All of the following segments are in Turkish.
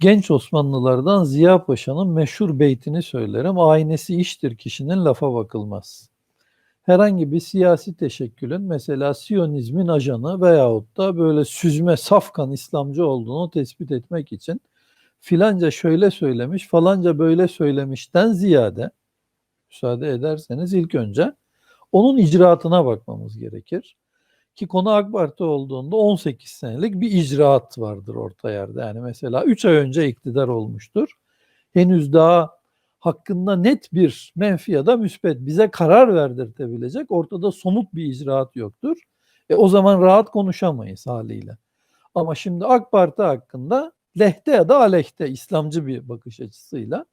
Genç Osmanlılardan Ziya Paşa'nın meşhur beytini söylerim. Aynesi iştir kişinin lafa bakılmaz. Herhangi bir siyasi teşekkülün mesela Siyonizmin ajanı veyahut da böyle süzme safkan İslamcı olduğunu tespit etmek için filanca şöyle söylemiş falanca böyle söylemişten ziyade müsaade ederseniz ilk önce onun icraatına bakmamız gerekir. Ki konu AK Parti olduğunda 18 senelik bir icraat vardır orta yerde. Yani mesela 3 ay önce iktidar olmuştur. Henüz daha hakkında net bir menfi ya da müspet bize karar verdirtebilecek ortada somut bir icraat yoktur. E o zaman rahat konuşamayız haliyle. Ama şimdi AK Parti hakkında lehte ya da aleyhte İslamcı bir bakış açısıyla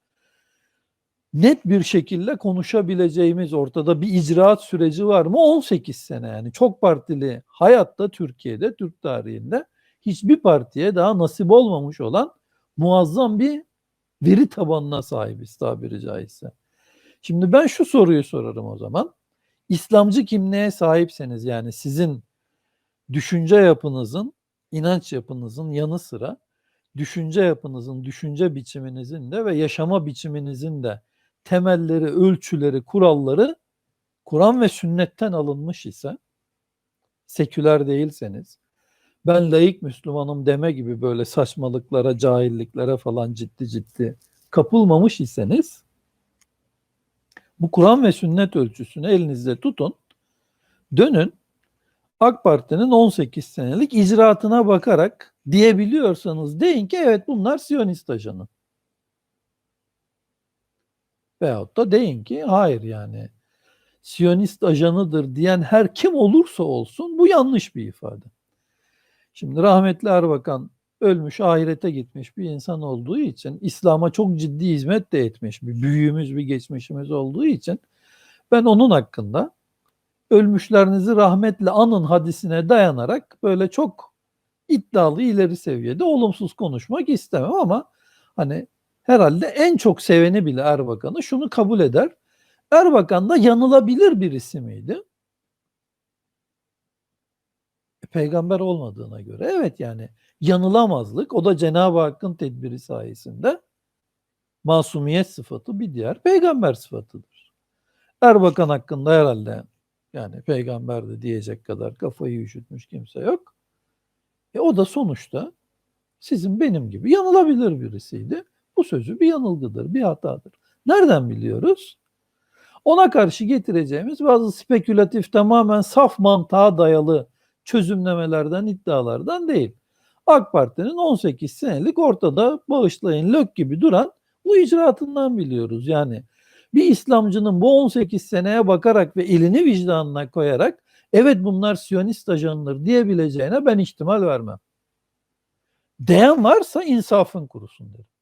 net bir şekilde konuşabileceğimiz ortada bir icraat süreci var mı? 18 sene yani çok partili hayatta Türkiye'de, Türk tarihinde hiçbir partiye daha nasip olmamış olan muazzam bir veri tabanına sahibiz tabiri caizse. Şimdi ben şu soruyu sorarım o zaman. İslamcı kimliğe sahipseniz yani sizin düşünce yapınızın, inanç yapınızın yanı sıra düşünce yapınızın, düşünce biçiminizin de ve yaşama biçiminizin de temelleri, ölçüleri, kuralları Kur'an ve sünnetten alınmış ise seküler değilseniz ben layık Müslümanım deme gibi böyle saçmalıklara, cahilliklere falan ciddi ciddi kapılmamış iseniz bu Kur'an ve sünnet ölçüsünü elinizde tutun. Dönün AK Parti'nin 18 senelik icraatına bakarak diyebiliyorsanız deyin ki evet bunlar Siyonist ajanı. Veyahut da deyin ki hayır yani Siyonist ajanıdır diyen her kim olursa olsun bu yanlış bir ifade. Şimdi rahmetli Erbakan ölmüş, ahirete gitmiş bir insan olduğu için, İslam'a çok ciddi hizmet de etmiş bir büyüğümüz, bir geçmişimiz olduğu için ben onun hakkında ölmüşlerinizi rahmetle anın hadisine dayanarak böyle çok iddialı ileri seviyede olumsuz konuşmak istemem ama hani herhalde en çok seveni bile Erbakan'ı şunu kabul eder. Erbakan da yanılabilir birisi miydi? E, peygamber olmadığına göre evet yani yanılamazlık o da Cenab-ı Hakk'ın tedbiri sayesinde masumiyet sıfatı bir diğer peygamber sıfatıdır. Erbakan hakkında herhalde yani peygamber de diyecek kadar kafayı üşütmüş kimse yok. E o da sonuçta sizin benim gibi yanılabilir birisiydi. Sözü bir yanılgıdır, bir hatadır. Nereden biliyoruz? Ona karşı getireceğimiz bazı spekülatif tamamen saf mantığa dayalı çözümlemelerden, iddialardan değil. AK Parti'nin 18 senelik ortada bağışlayın lök gibi duran bu icraatından biliyoruz. Yani bir İslamcının bu 18 seneye bakarak ve elini vicdanına koyarak evet bunlar Siyonist ajanıdır diyebileceğine ben ihtimal vermem. Değen varsa insafın kurusun derim.